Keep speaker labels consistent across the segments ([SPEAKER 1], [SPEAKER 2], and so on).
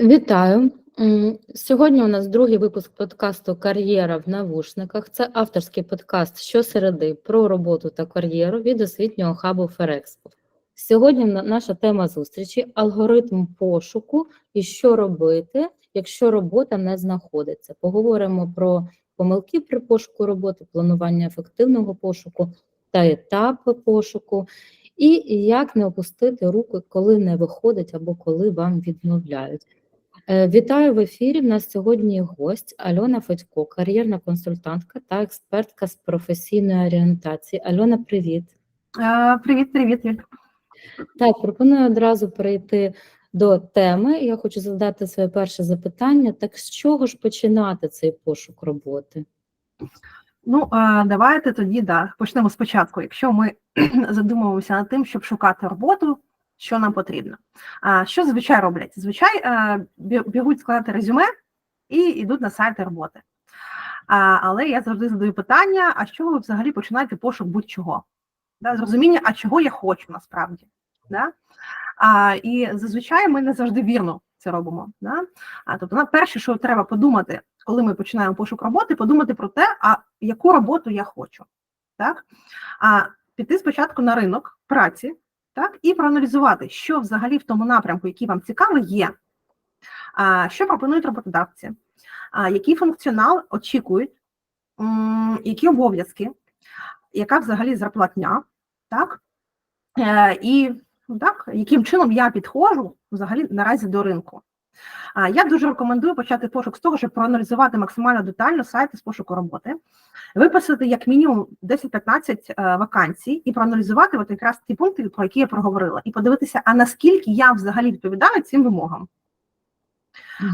[SPEAKER 1] Вітаю. Сьогодні у нас другий випуск подкасту Кар'єра в навушниках. Це авторський подкаст щосереди про роботу та кар'єру від освітнього хабу Ферекспо. Сьогодні на- наша тема зустрічі алгоритм пошуку і що робити, якщо робота не знаходиться. Поговоримо про помилки при пошуку роботи, планування ефективного пошуку та етапи пошуку, і як не опустити руки, коли не виходить або коли вам відмовляють. Е, Вітаю в ефірі. В нас сьогодні гость Альона Федько, кар'єрна консультантка та експертка з професійної орієнтації. Альона, привіт.
[SPEAKER 2] Е, Привіт, привіт.
[SPEAKER 1] Так, пропоную одразу перейти до теми. Я хочу задати своє перше запитання. Так з чого ж починати цей пошук роботи?
[SPEAKER 2] Ну, давайте тоді да, почнемо спочатку. Якщо ми задумуємося над тим, щоб шукати роботу, що нам потрібно. А що зазвичай роблять? Зазвичай е, бігуть складати резюме і йдуть на сайти роботи. А, але я завжди задаю питання: а чого ви взагалі починаєте пошук будь-чого? Да, з розуміння, а чого я хочу насправді. Да? А, і зазвичай ми не завжди вірно це робимо. Да? А, тобто, перше, що треба подумати, коли ми починаємо пошук роботи, подумати про те, а яку роботу я хочу. Так? А піти спочатку на ринок праці, так, і проаналізувати, що взагалі в тому напрямку, який вам цікавий, є, що пропонують роботодавці, який функціонал очікують, які обов'язки, яка взагалі зарплатня, так? Е, і ну, так, яким чином я підходжу взагалі наразі до ринку. А, Я дуже рекомендую почати пошук з того, щоб проаналізувати максимально детально сайти з пошуку роботи, виписати як мінімум 10-15 е, вакансій і проаналізувати от якраз ті пункти, про які я проговорила, і подивитися, а наскільки я взагалі відповідаю цим вимогам.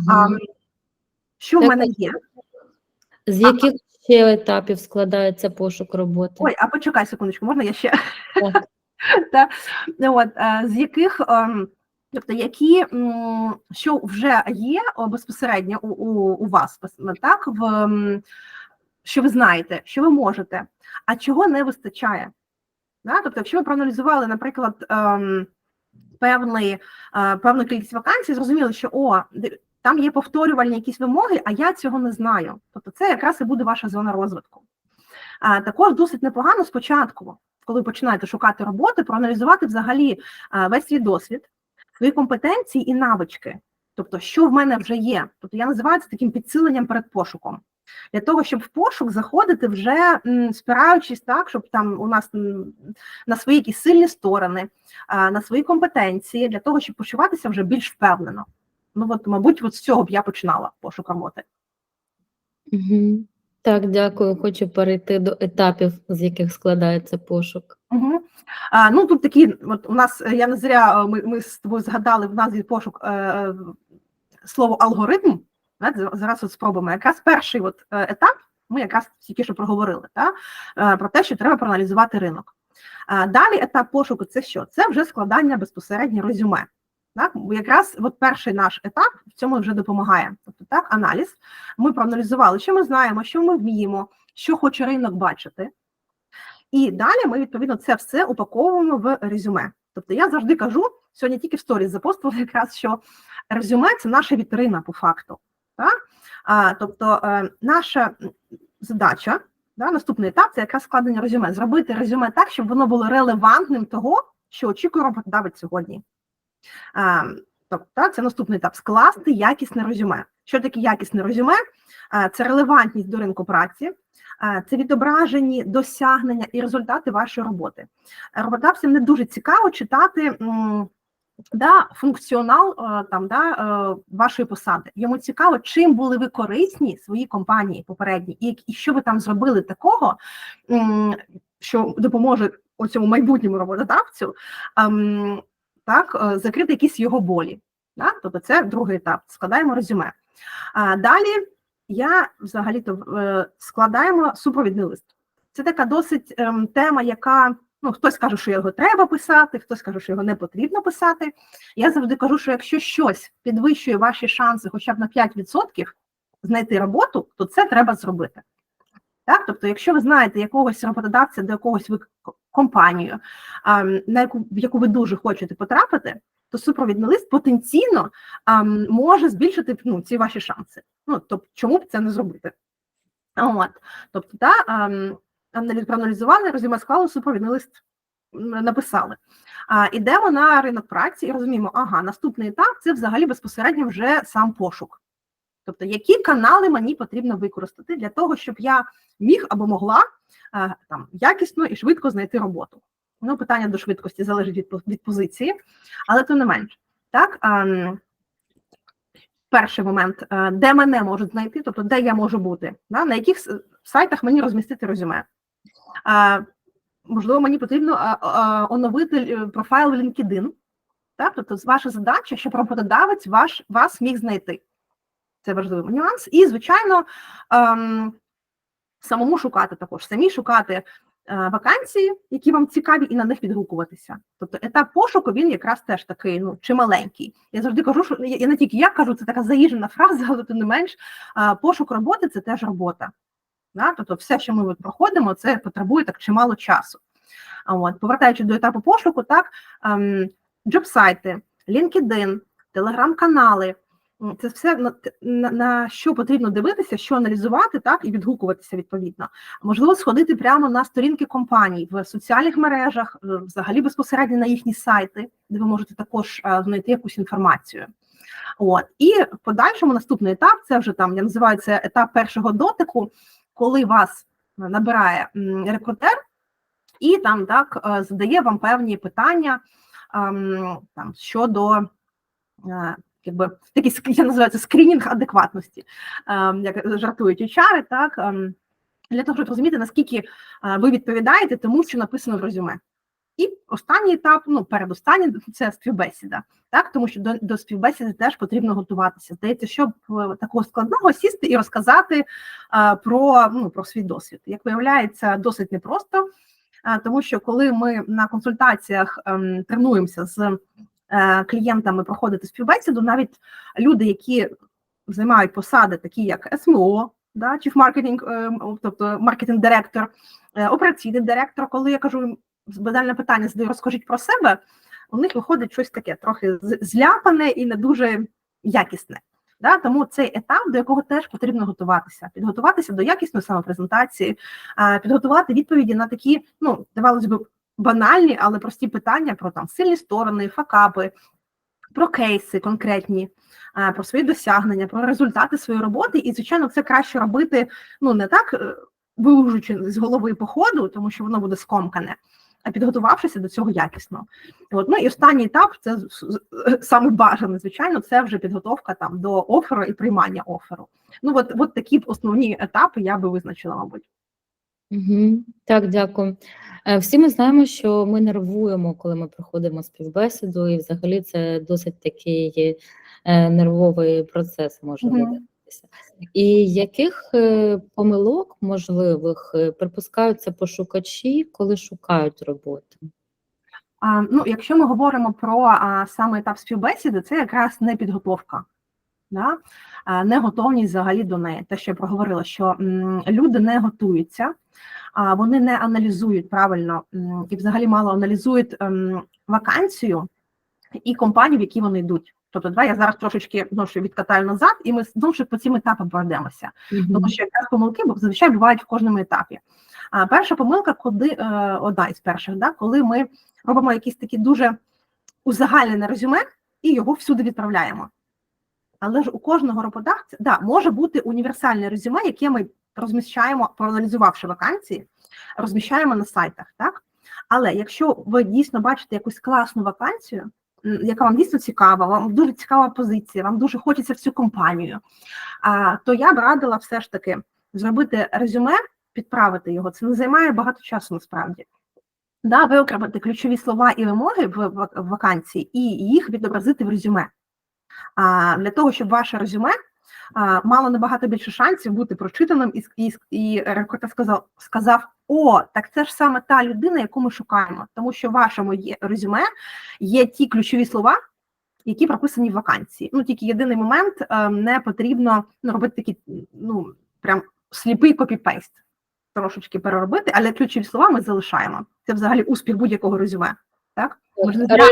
[SPEAKER 2] А,
[SPEAKER 1] Мгм.
[SPEAKER 2] що в мене є?
[SPEAKER 1] З яких ще етапів складається пошук роботи?
[SPEAKER 2] Ой, а почекай секундочку, можна я ще?
[SPEAKER 1] Так.
[SPEAKER 2] Та, ну от, е, з яких, ем, тобто, які, що вже є безпосередньо у, у, у вас, так, в, що ви знаєте, що ви можете, а чого не вистачає. Да? Тобто, якщо ви проаналізували, наприклад, ем, певний, е, певну кількість вакансій, зрозуміли, що о, там є повторювальні якісь вимоги, а я цього не знаю. Тобто, це якраз і буде ваша зона розвитку. А, також досить непогано спочатку, коли ви починаєте шукати роботи, проаналізувати взагалі а, весь свій досвід, свої компетенції і навички. Тобто, що в мене вже є. Тобто я називаю це таким підсиленням перед пошуком. Для того, щоб в пошук заходити вже спираючись так, щоб там у нас на свої якісь сильні сторони, на свої компетенції, для того, щоб почуватися вже більш впевнено. Ну, от, мабуть, от з цього б я починала пошук роботи.
[SPEAKER 1] Угу. Так, дякую. Хочу перейти до етапів, з яких складається пошук.
[SPEAKER 2] Угу. А, ну тут такі, от у нас я не зря е, ми, ми з тобою згадали в назві пошук е, слово алгоритм. Зараз от спробуємо. Якраз перший от е, етап, ми якраз тільки що проговорили, та, е, про те, що треба проаналізувати ринок. Далі етап пошуку це що? Це вже складання безпосередньо резюме. Так, якраз от перший наш етап в цьому вже допомагає. Тобто так, аналіз. Ми проаналізували, що ми знаємо, що ми вміємо, що хоче ринок бачити. І далі ми відповідно це все упаковуємо в резюме. Тобто я завжди кажу, сьогодні тільки в сторіс запостувала якраз, що резюме це наша вітрина по факту. Так? А, тобто е, наша задача, да, наступний етап це якраз складення резюме. Зробити резюме так, щоб воно було релевантним того, що очікує роботодавець сьогодні. А, тобто, це наступний етап скласти якісне резюме. Що таке якісне резюме? Це релевантність до ринку праці, це відображені досягнення і результати вашої роботи. Роботодавцям не дуже цікаво читати да, функціонал е, там, да, е, вашої посади. Йому цікаво, чим були ви корисні своїй компанії попередній, і, що ви там зробили такого, що допоможе оцьому майбутньому роботодавцю ем, так, е, закрити якісь його болі. Да? Тобто це другий етап. Складаємо резюме. А далі я взагалі-то е, складаємо супровідний лист. Це така досить ем, тема, яка ну хтось каже, що його треба писати, хтось каже, що його не потрібно писати. Я завжди кажу, що якщо щось підвищує ваші шанси хоча б на 5% знайти роботу, то це треба зробити. Так, тобто, якщо ви знаєте якогось роботодавця до якогось ви компанію, на яку в яку ви дуже хочете потрапити, то супровідний лист потенційно може збільшити ну, ці ваші шанси. Ну, тобто, чому б це не зробити? От, тобто, да, проаналізували, резюме склали, супровідний лист написали. А, ідемо на ринок праці і розуміємо, ага, наступний етап це взагалі безпосередньо вже сам пошук. Тобто, які канали мені потрібно використати для того, щоб я міг або могла е, там якісно і швидко знайти роботу. Ну, питання до швидкості залежить від, від позиції, але тим не менш, так. ем, Перший момент, е, де мене можуть знайти, тобто де я можу бути, на яких сайтах мені розмістити резюме. Е, Можливо, мені потрібно оновити профайл в LinkedIn. Так? Тобто, ваша задача, щоб роботодавець ваш, вас міг знайти. Це важливий нюанс. І, звичайно, ем, самому шукати також, самі шукати е, вакансії, які вам цікаві, і на них відгукуватися. Тобто етап пошуку він якраз теж такий ну чималенький. Я завжди кажу, що я, не тільки я кажу, це така заїжджена фраза, але тим не менш, е, пошук роботи це теж робота. Да? Тобто, все, що ми проходимо, це потребує так чимало часу. А От, повертаючись до етапу пошуку, так ем, джоб-сайти, LinkedIn, телеграм-канали. Це все на, на, на що потрібно дивитися, що аналізувати, так і відгукуватися відповідно. Можливо, сходити прямо на сторінки компаній в соціальних мережах, е, взагалі безпосередньо на їхні сайти, де ви можете також е, знайти якусь інформацію. От і в подальшому наступний етап це вже там я називаю це етап першого дотику, коли вас набирає рекрутер і там так е, задає вам певні питання ем, там щодо е, якби такий я називаю це скринінг адекватності, як жартують HR, так для того, щоб розуміти, наскільки ви відповідаєте тому, що написано в резюме. І останній етап, ну передостанній це співбесіда, так тому що до, до співбесіди теж потрібно готуватися. Здається, щоб е, такого складного сісти і розказати е, про, ну, про свій досвід. Як виявляється, досить непросто, е, тому що коли ми на консультаціях ем, тренуємося з клієнтами проходити співбесіду, навіть люди, які займають посади, такі як СМО, да, Marketing, е, тобто маркетинг-директор, е, операційний директор, коли я кажу їм банальне питання, задаю, розкажіть про себе, у них виходить щось таке трохи зляпане і не дуже якісне. Да? Тому цей етап, до якого теж потрібно готуватися, підготуватися до якісної самопрезентації, підготувати відповіді на такі, ну, здавалось би, банальні, але прості питання про там сильні сторони, факапи, про кейси конкретні, про свої досягнення, про результати своєї роботи. І, звичайно, це краще робити ну не так е, вилужуючи з голови по ходу, тому що воно буде скомкане, а підготувавшися до цього якісно. От, ну і останній етап це саме бажаний, звичайно, це вже підготовка там до оферу і приймання оферу. Ну, от, от такі основні етапи я би визначила, мабуть.
[SPEAKER 1] Угу. Так, дякую. Е, Всі ми знаємо, що ми нервуємо, коли ми проходимо співбесіду, і взагалі це досить такий е, нервовий процес може
[SPEAKER 2] Мгм.
[SPEAKER 1] видатися. І яких е, помилок можливих припускаються пошукачі, коли шукають роботу?
[SPEAKER 2] А, ну, якщо ми говоримо про а, саме етап співбесіди, це якраз не підготовка, да? а, не готовність взагалі до неї. Те, що я проговорила, що люди не готуються, а, вони не аналізують правильно і взагалі мало аналізують ем, вакансію і компанію, в які вони йдуть. Тобто, давай я зараз трошечки ну, що відкатаю назад, і ми знову ж по цим етапам пройдемося. Тому що якраз помилки бо зазвичай бувають в кожному етапі. А перша помилка, коли е, одна із перших, да, коли ми робимо якісь такі дуже узагальнене резюме і його всюди відправляємо. Але ж у кожного роботодавця да, може бути універсальне резюме, яке ми розміщаємо, проаналізувавши вакансії, розміщаємо на сайтах. Так? Але якщо ви дійсно бачите якусь класну вакансію, яка вам дійсно цікава, вам дуже цікава позиція, вам дуже хочеться в цю компанію, то я б радила все ж таки зробити резюме, підправити його. Це не займає багато часу насправді. Да, виокремити ключові слова і вимоги в, вакансії і їх відобразити в резюме. Для того, щоб ваше резюме мало набагато більше шансів бути прочитаним, і, і, і рекрутер сказав, сказав: О, так це ж саме та людина, яку ми шукаємо, тому що в вашому резюме є ті ключові слова, які прописані в вакансії. Ну тільки єдиний момент е, не потрібно ну, робити такий, ну прям сліпий копіпейст, трошечки переробити, але ключові слова ми залишаємо. Це взагалі успіх будь-якого резюме. Так? Зря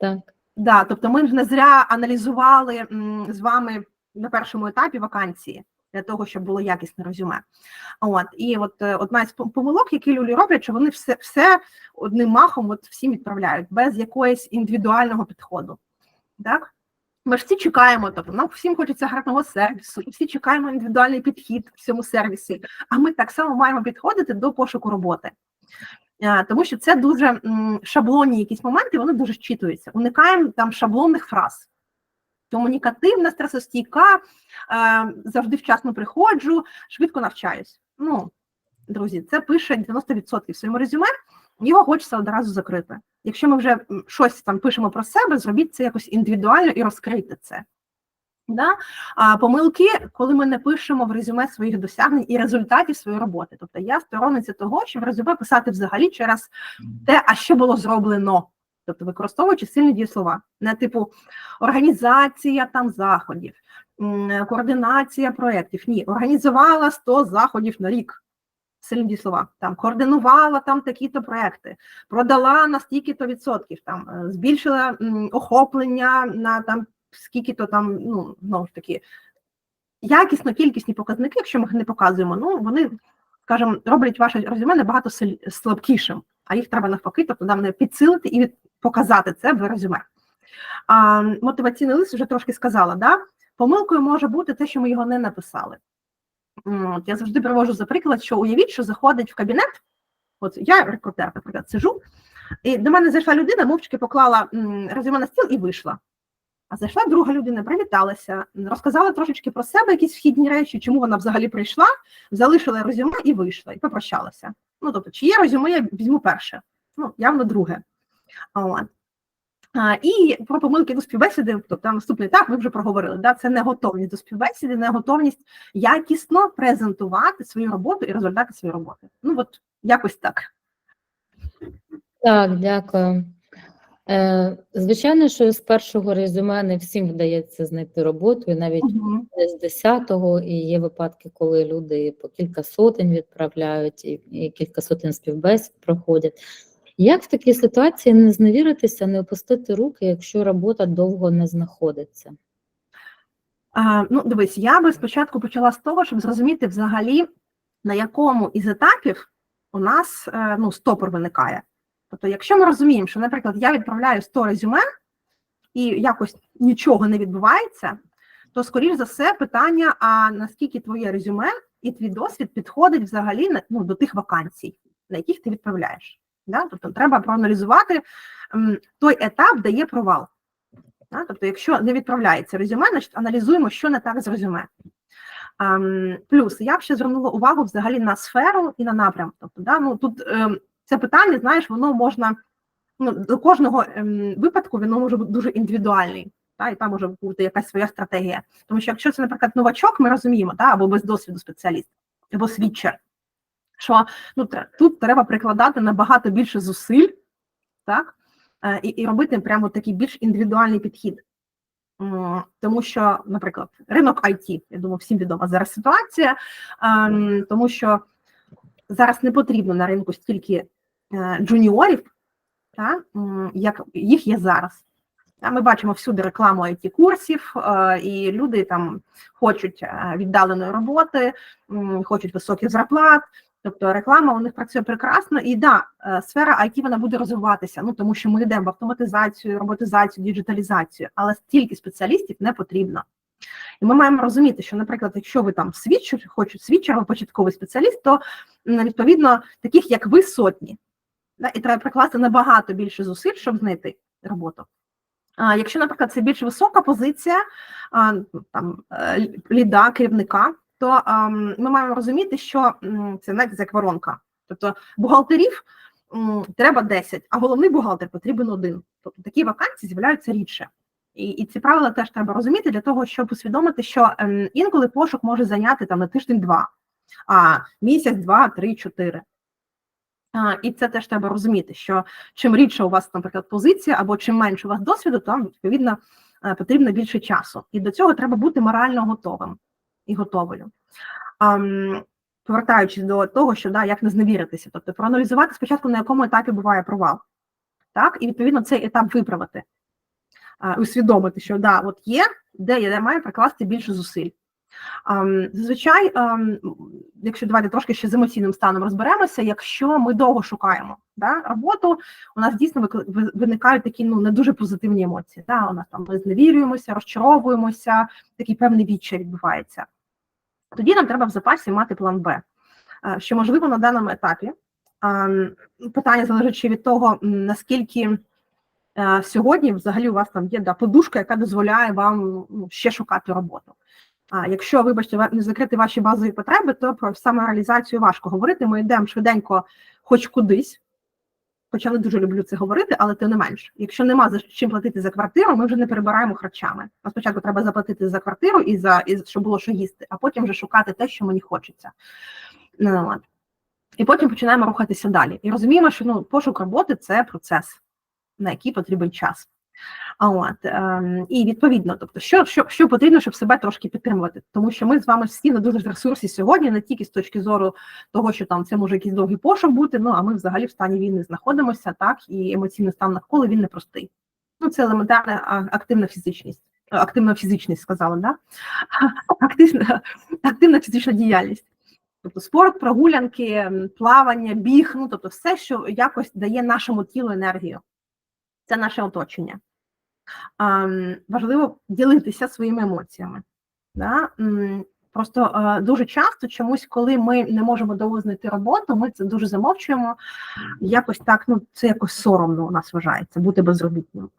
[SPEAKER 1] так.
[SPEAKER 2] Да, тобто ми ж не зря аналізували з вами на першому етапі вакансії для того, щоб було якісне резюме. От і от е, одна з помилок, які люди роблять, що вони все, все одним махом от всім відправляють без якоїсь індивідуального підходу. Так? Ми ж всі чекаємо, тобто нам всім хочеться гарного сервісу, і всі чекаємо індивідуальний підхід в цьому сервісі. А ми так само маємо підходити до пошуку роботи. Тому що це дуже шаблонні якісь моменти, вони дуже щитуються. Уникаємо там шаблонних фраз. Комунікативна, стресостійка, е, завжди вчасно приходжу, швидко навчаюсь. Ну, друзі, це пише 90% в своєму резюме, його хочеться одразу закрити. Якщо ми вже щось там пишемо про себе, зробіть це якось індивідуально і розкрийте це. Да? А помилки, коли ми не пишемо в резюме своїх досягнень і результатів своєї роботи. Тобто я сторонниця того, щоб в резюме писати взагалі через те, а що було зроблено. Тобто використовуючи сильні дієслова, не типу організація там заходів, координація проєктів. Ні, організувала 100 заходів на рік. Сильні дієслова. Там координувала там такі-то проекти, продала на стільки-то відсотків, там е, збільшила охоплення на там скільки-то там, ну знову ж таки, якісно кількісні показники, якщо ми їх не показуємо, ну вони, скажімо, роблять ваше резюме набагато слабкішим, а їх треба навпаки, тобто нам підсилити і показати це в резюме. А, мотиваційний лист вже трошки сказала, да? помилкою може бути те, що ми його не написали. От я завжди привожу за приклад, що уявіть, що заходить в кабінет. От я рекрутер, наприклад, сижу, і до мене зайшла людина, мовчки поклала резюме на стіл і вийшла. А зайшла друга людина, привіталася, розказала трошечки про себе, якісь вхідні речі, чому вона взагалі прийшла, залишила резюме і вийшла, і попрощалася. Ну, тобто, чи є резюме, я візьму перше. Ну, явно друге. От. А, і про помилки до співбесіди, тобто наступний етап, ви вже проговорили. Да? Це не готовність до співбесіди, не готовність якісно презентувати свою роботу і результати своєї роботи. Ну, от якось так.
[SPEAKER 1] Так, дякую. Е, звичайно, що з першого резюме не всім вдається знайти роботу, і навіть
[SPEAKER 2] Мгм.
[SPEAKER 1] з десятого, і є випадки, коли люди по кілька сотень відправляють, і, і кілька сотень співбесід проходять. Як в такій ситуації не зневіритися, не опустити руки, якщо робота довго не знаходиться?
[SPEAKER 2] А, ну, дивись, я би спочатку почала з того, щоб зрозуміти взагалі, на якому із етапів у нас е, ну, стопор виникає. Тобто, якщо ми розуміємо, що, наприклад, я відправляю 100 резюме і якось нічого не відбувається, то, скоріш за все, питання: а наскільки твоє резюме і твій досвід підходить взагалі ну, до тих вакансій, на яких ти відправляєш. Да? Тобто, треба проаналізувати той етап, де є провал. Да? Тобто, якщо не відправляється резюме, значить аналізуємо, що не так з резюме. Плюс я б ще звернула увагу взагалі на сферу і на напрям. Тобто, да, ну тут ем, це питання, знаєш, воно можна ну, до кожного ем, випадку воно може бути дуже індивідуальний. Та, і там може бути якась своя стратегія. Тому що якщо це, наприклад, новачок, ми розуміємо, та, або без досвіду спеціаліст, або свідчер, що ну, тут треба прикладати набагато більше зусиль, так, е, і, і робити прямо такий більш індивідуальний підхід. Тому що, наприклад, ринок IT, я думаю, всім відома зараз ситуація, ем, тому що зараз не потрібно на ринку стільки джуніорів, та, як їх є зараз. Ми бачимо всюди рекламу it курсів, е, і люди там хочуть е, віддаленої роботи, хочуть високих зарплат. Тобто реклама у них працює прекрасно, і да, е, сфера IT вона буде розвиватися. Ну тому що ми йдемо в автоматизацію, роботизацію, діджиталізацію, але стільки спеціалістів не потрібно. І ми маємо розуміти, що, наприклад, якщо ви там свідчер, хочуть свідчер або початковий спеціаліст, то відповідно таких як ви сотні, і треба прикласти набагато більше зусиль, щоб знайти роботу. А якщо, наприклад, це більш висока позиція там е, ліда, керівника, то ми маємо розуміти, що це навіть як воронка. Тобто бухгалтерів треба 10, а головний бухгалтер потрібен один. Тобто такі вакансії з'являються рідше. І, і ці правила теж треба розуміти для того, щоб усвідомити, що ем, інколи пошук може зайняти там на тиждень-два, а місяць, два, три, чотири. І це теж треба розуміти, що чим рідше у вас, наприклад, позиція, або чим менше у вас досвіду, то відповідно е, потрібно більше часу. І до цього треба бути морально готовим і готовою. Повертаючись до того, що да, як не зневіритися, тобто проаналізувати спочатку, на якому етапі буває провал, так, і відповідно цей етап виправити. усвідомити, що да, от є, де я маю прикласти більше зусиль. Зазвичай, якщо давайте трошки ще з емоційним станом розберемося, якщо ми довго шукаємо да, роботу, у нас дійсно виникають такі ну не дуже позитивні емоції. Да? У нас там ми зневірюємося, розчаровуємося, такий певний відчай відбувається. Тоді нам треба в запасі мати план Б, Е, що можливо на даному етапі. Питання залежить від того, наскільки е, сьогодні взагалі у вас там є да, подушка, яка дозволяє вам ну, ще шукати роботу. А якщо, вибачте, не закрити ваші базові потреби, то про самореалізацію важко говорити. Ми йдемо швиденько, хоч кудись. Хоча не дуже люблю це говорити, але тим не менш, якщо нема за чим платити за квартиру, ми вже не перебираємо харчами. А спочатку треба заплатити за квартиру і за і щоб було що їсти, а потім вже шукати те, що мені хочеться. Ну. І потім починаємо рухатися далі. І розуміємо, що ну, пошук роботи це процес, на який потрібен час. А от ем, і відповідно, тобто, що, що, що потрібно, щоб себе трошки підтримувати, тому що ми з вами всі на дуже ресурсі сьогодні, не тільки з точки зору того, що там це може якийсь довгий пошук бути. Ну а ми взагалі в стані війни знаходимося, так і емоційний стан навколо він непростий. Ну це елементарна активна фізичність. Е, Активна фізичність сказала, да? Активна, активна фізична діяльність. Тобто спорт, прогулянки, плавання, біг, ну тобто все, що якось дає нашому тілу енергію. Це наше оточення. Важливо ділитися своїми емоціями. Да? Просто дуже часто чомусь, коли ми не можемо довго знайти роботу, ми це дуже замовчуємо. Якось так, ну це якось соромно у нас вважається бути безробітним.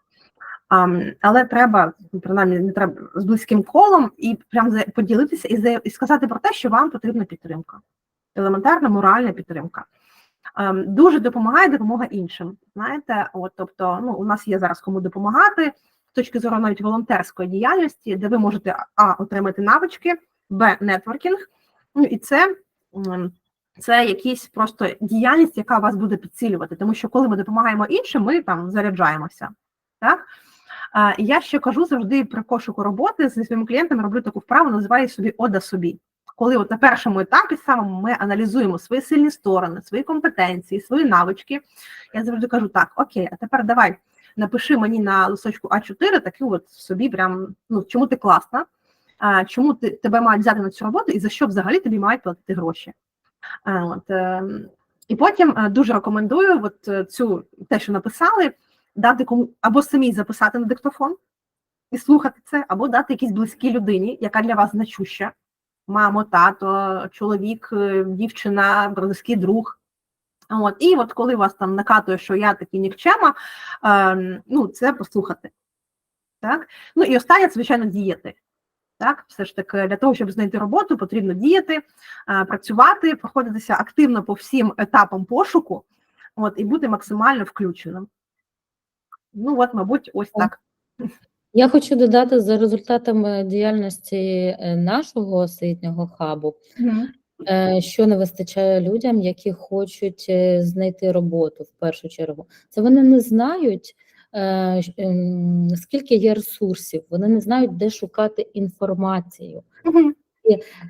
[SPEAKER 2] Але треба, принаймні, не треба з близьким колом і прям поділитися і, і сказати про те, що вам потрібна підтримка. Елементарна моральна підтримка. Ем, дуже допомагає допомога іншим. Знаєте, от тобто, ну у нас є зараз кому допомагати з точки зору навіть волонтерської діяльності, де ви можете а отримати навички, б нетворкінг. Ну і це. Це якісь просто діяльність, яка вас буде підсилювати, тому що коли ми допомагаємо іншим, ми там заряджаємося. Так? Я ще кажу завжди при пошуку роботи зі своїми клієнтами роблю таку вправу, називаю собі ода собі. Коли от на першому етапі самому ми аналізуємо свої сильні сторони, свої компетенції, свої навички, я завжди кажу: так, окей, а тепер давай напиши мені на листочку А4 таку от собі, прям ну чому ти класна, а, чому ти тебе мають взяти на цю роботу і за що взагалі тобі мають платити гроші. А, от, е, і потім е, дуже рекомендую от е, цю те, що написали, дати кому або самій записати на диктофон і слухати це, або дати якійсь близькій людині, яка для вас значуща. Мамо, тато, чоловік, е, дівчина, близький друг. От, і от коли вас там накатує, що я такий нікчема, е, ну це послухати. Так? Ну і останнє, звичайно, діяти. Так, все ж таки, для того, щоб знайти роботу, потрібно діяти, е, працювати, проходитися активно по всім етапам пошуку, от, і бути максимально включеним. Ну, от, мабуть, ось так.
[SPEAKER 1] Я хочу додати за результатами діяльності е, нашого освітнього хабу, е, що не вистачає людям, які хочуть е, знайти роботу в першу чергу. Це вони не знають, ем, скільки є ресурсів, вони не знають, де шукати інформацію.
[SPEAKER 2] Мгм.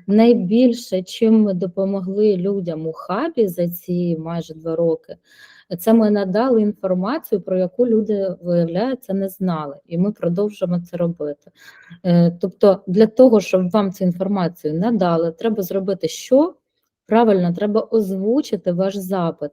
[SPEAKER 1] Найбільше, чим ми допомогли людям у хабі за ці майже два роки, це ми надали інформацію, про яку люди, виявляється, не знали, і ми продовжуємо це робити. Е, Тобто, для того, щоб вам цю інформацію надали, треба зробити що? Правильно, треба озвучити ваш запит.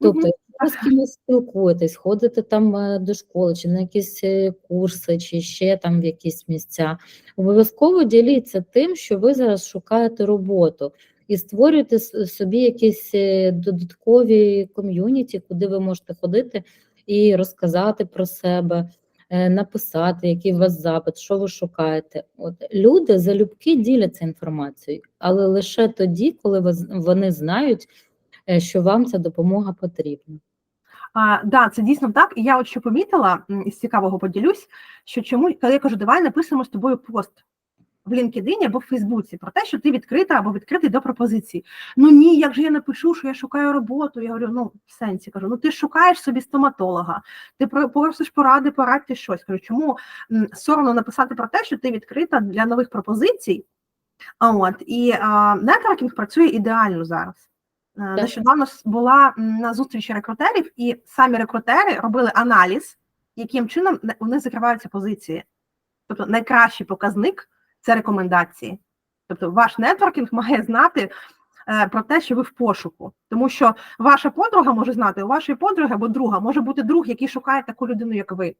[SPEAKER 1] Тобто, якщо ви з кимось спілкуєтесь, ходите там е, до школи, чи на якісь е, курси, чи ще там в якісь місця, обов'язково діліться тим, що ви зараз шукаєте роботу, і створюйте собі якісь е, додаткові ком'юніті, куди ви можете ходити і розказати про себе, е, написати, який у вас запит, що ви шукаєте. От люди залюбки діляться інформацією, але лише тоді, коли вони знають, е, що вам ця допомога потрібна.
[SPEAKER 2] А, да, це дійсно так. І я от що помітила із цікавого поділюсь, що чому, коли я кажу, давай напишемо з тобою пост в LinkedIn або в Фейсбуці про те, що ти відкрита або відкритий до пропозицій. Ну ні, як же я напишу, що я шукаю роботу? Я говорю, ну в сенсі кажу, ну ти шукаєш собі стоматолога, ти про- просиш поради, порадьте щось. Кажу, чому соромно написати про те, що ти відкрита для нових пропозицій? А от і а, нетворкінг працює ідеально зараз. Е, Нещодавно була на зустрічі рекрутерів, і самі рекрутери робили аналіз яким чином у них закриваються позиції. Тобто найкращий показник це рекомендації. Тобто ваш нетворкінг має знати е, про те, що ви в пошуку. Тому що ваша подруга може знати, у вашої подруги або друга може бути друг, який шукає таку людину, як ви.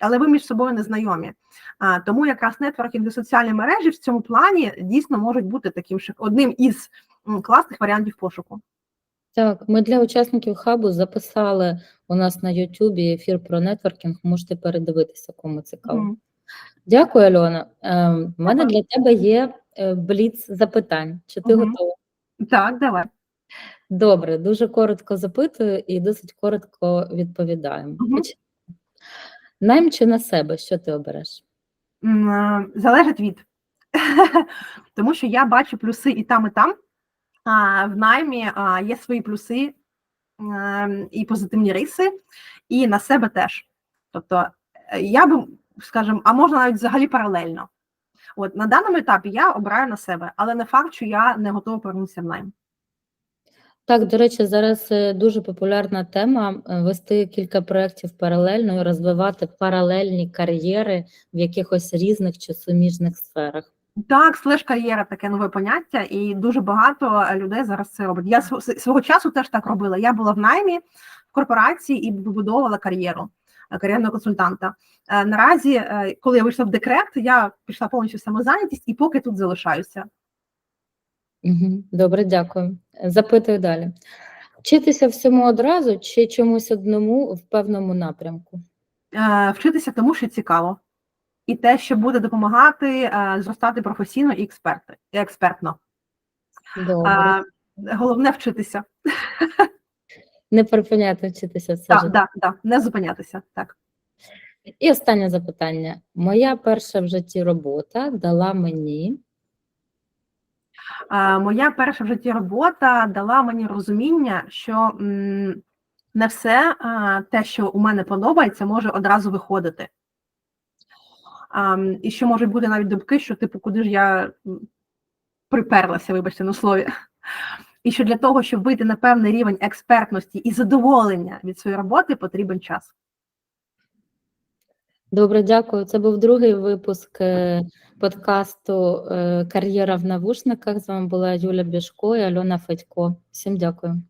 [SPEAKER 2] Але ви між собою не знайомі. А, тому якраз нетворкінг і соціальні мережі в цьому плані дійсно можуть бути таким одним із класних варіантів пошуку.
[SPEAKER 1] Так, ми для учасників хабу записали у нас на Ютубі ефір про нетворкінг. Можете передивитися, кому цікаво.
[SPEAKER 2] Мгм.
[SPEAKER 1] Дякую, Альона. У мене
[SPEAKER 2] Дякую.
[SPEAKER 1] для тебе є е, бліц запитань. Чи ти
[SPEAKER 2] Мгм.
[SPEAKER 1] готова?
[SPEAKER 2] Так, давай.
[SPEAKER 1] Добре, дуже коротко запитую і досить коротко відповідаю. Поч- Найм чи на себе, що ти обереш?
[SPEAKER 2] Е, Залежить від. Тому що я бачу плюси і там, і там. А, в наймі а, є свої плюси е, і позитивні риси, і на себе теж. Тобто, е, я би, скажімо, а можна навіть взагалі паралельно. От на даному етапі я обираю на себе, але не факт, що я не готова повернутися в найм.
[SPEAKER 1] Так, до речі, зараз е, дуже популярна тема е, вести кілька проєктів паралельно і розвивати паралельні кар'єри в якихось різних чи суміжних сферах.
[SPEAKER 2] Так, слеш кар'єра таке нове поняття, і дуже багато людей зараз це робить. Я свого часу теж так робила. Я була в наймі в корпорації і вибудовувала кар'єру кар'єрного консультанта. Е, Наразі, е, коли я вийшла в декрет, я пішла повністю в самозайнятість і поки тут залишаюся.
[SPEAKER 1] Добре, дякую. Запитую далі. Вчитися всьому одразу чи чомусь одному в певному напрямку?
[SPEAKER 2] Е, Вчитися тому, що цікаво, і те, що буде допомагати зростати професійно і експерти, експертно.
[SPEAKER 1] Добре.
[SPEAKER 2] Головне вчитися.
[SPEAKER 1] Не припиняти вчитися все
[SPEAKER 2] Так,
[SPEAKER 1] життя.
[SPEAKER 2] так, так, не зупинятися. Так.
[SPEAKER 1] І останнє запитання. Моя перша в житті робота дала мені
[SPEAKER 2] Моя перша в житті робота дала мені розуміння, що не все те, що у мене подобається, може одразу виходити. І що можуть бути навіть думки, що типу, куди ж я приперлася, вибачте на слові. І що для того, щоб вийти на певний рівень експертності і задоволення від своєї роботи, потрібен час.
[SPEAKER 1] Добре, дякую. Це був другий випуск е, подкасту е, Кар'єра в навушниках. З вами була Юля Бішко і Альона Федько. Всім дякую.